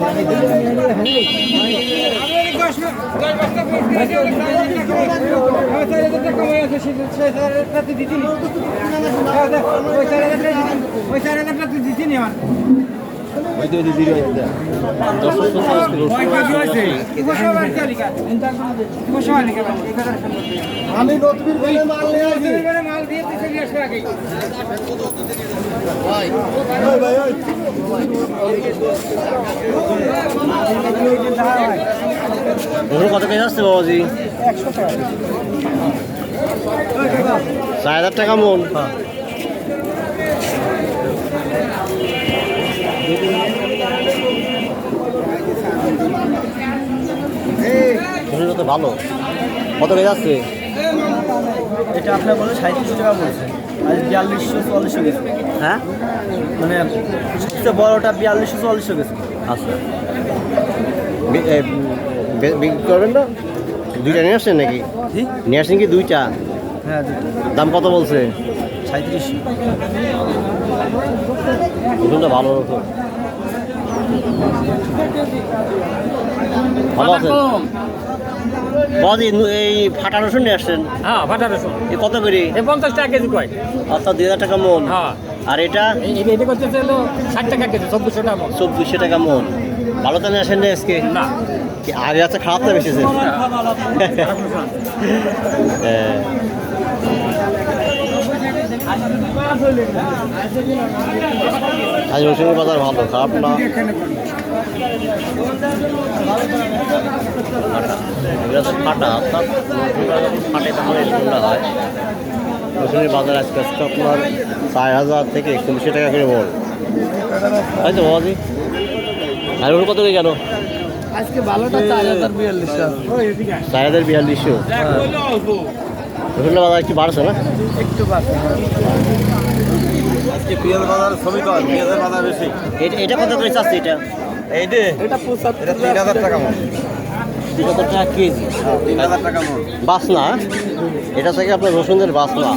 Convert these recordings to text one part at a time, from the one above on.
আমি নতুন করে মাল নিয়ে আসি ভাই ভাই ওই রসুন কত কেজি আসছে বাবাজি? চার হাজার টাকা মন। রসুন তো ভালো। কত কেজি আসছে এটা আপনার বলে সাঁত্রিশ টাকা বলছে আর বিয়াল্লিশশো চুয়াল্লিশশো গেছে। হ্যাঁ? মানে সবচেয়ে বড়টা বিয়াল্লিশশো চুয়াল্লিশশো গেছে। আচ্ছা। বিক্রি করবেন না? দুইটা নিয়ে আসছেন নাকি? নিয়ে আসছেন কি দুইটা? হ্যাঁ দাম কত বলছে? সাঁত্রিশশো রসুনটা ভালো রসুন ভালো আছে? বাদি এই ফাটা রসুন নিয়ে আসছেন? হ্যাঁ ভাটা রসুন। এ কত করে? এই পঞ্চাশ টাকা কেজি কয়? অর্থাৎ দুই হাজার টাকা মন। হ্যাঁ। আর এটা? এটা করতে চাইলো ষাট টাকা কেজি চব্বিশশো টাকা মন। চব্বিশশো টাকা মন। ভালো তো নিয়ে আসেন না আজকে? না। কি আগে আছে খারাপ তো বেশি আজ রসুনের বাজার ভালো খারাপ না? ফাটা অর্থাৎ হয়। বাজার আজকে আজকে আপনার চার হাজার থেকে একচল্লিশশো টাকা করে বল। তাই তো বাবাজি? আর রসুন কত গেল? আজকে ভালোটা চার হাজার বিয়াল্লিশশো চার হাজার বিয়াল্লিশশো রসুনের বাজার একটু বাড়ছে না? একটু বাড়ছে। আজকে পেঁয়াজ বাজার ছবি কর পেঁয়াজের বাজার বেশি। এটা এটা কত করে চাচ্ছে এটা? এই দে এটা পঁচাত্তর এটা তিন হাজার টাকা মন। তিন হাজার টাকা কেজি? তিন হাজার টাকা মন। বাসনা এটা থেকে আপনার রসুনের বাসনা।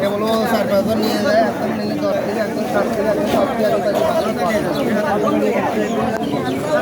কেবল চার নিয়ে যায় নিলে দশ ষাট